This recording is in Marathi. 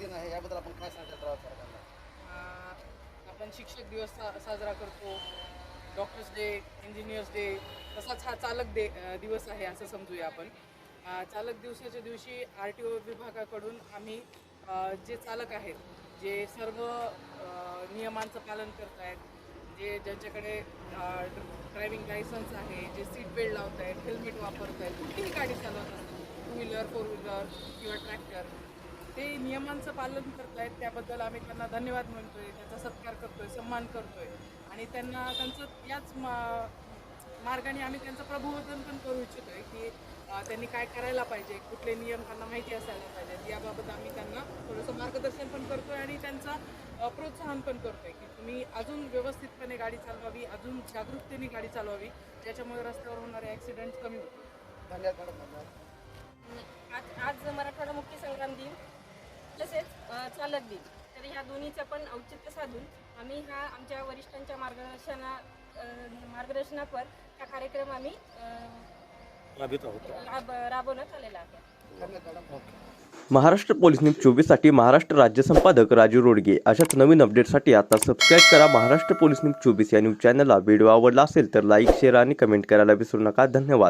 दिन आहे याबद्दल आपण काय सांगता सरकारला? आपण शिक्षक दिवस सा साजरा करतो डॉक्टर्स डे इंजिनियर्स डे तसाच हा चालक डे दिवस आहे असं समजूया आपण. चालक दिवसाच्या दिवशी आर टी ओ विभागाकडून आम्ही जे चालक आहेत जे सर्व नियमांचं पालन करत आहेत जे ज्यांच्याकडे ड्रायव्हिंग लायसन्स आहे जे सीट बेल्ट लावत आहेत हेल्मेट वापरत आहेत कुठलीही गाडी चालवत असतात टू व्हीलर फोर व्हीलर किंवा ट्रॅक्टर ते नियमांचं पालन करतायत त्याबद्दल आम्ही त्यांना धन्यवाद म्हणतोय त्याचा सत्कार करतोय सन्मान करतोय. आणि त्यांना त्यांचं याच मा- मार्गाने आम्ही त्यांचं प्रबोधन पण करू इच्छितोय की अं, त्यांनी काय करायला पाहिजे कुठले नियम त्यांना माहिती असायला पाहिजेत याबाबत आम्ही त्यांना थोडंसं मार्गदर्शन पण करतोय आणि त्यांचा प्रोत्साहन पण करतोय की तुम्ही अजून व्यवस्थितपणे गाडी चालवावी अजून जागरूकतेने गाडी चालवावी ज्याच्यामुळे रस्त्यावर होणारे ॲक्सिडेंट कमी होतील. धन्यवाद मॅडम. धन्यवाद आज आज मराठवाडा मुक्ती संग्राम दिन. चालक दिन तर ह्या दोन्हीचं पण औचित्य साधून आम्ही हा आमच्या वरिष्ठांच्या मार्गदर्शना अ, मार्गदर्शनावर हा कार्यक्रम आम्ही राब राबवण्यात आलेला आहे. महाराष्ट्र पोलीस न्यूज चोवीससाठी महाराष्ट्र राज्य संपादक राजू रोडगे. अशाच नवीन अपडेटसाठी आता सबस्क्राईब करा महाराष्ट्र पोलीस न्यूज चोवीस या न्यूज चॅनलला. व्हिडिओ आवडला असेल तर लाईक शेअर आणि कमेंट करायला विसरू नका. धन्यवाद.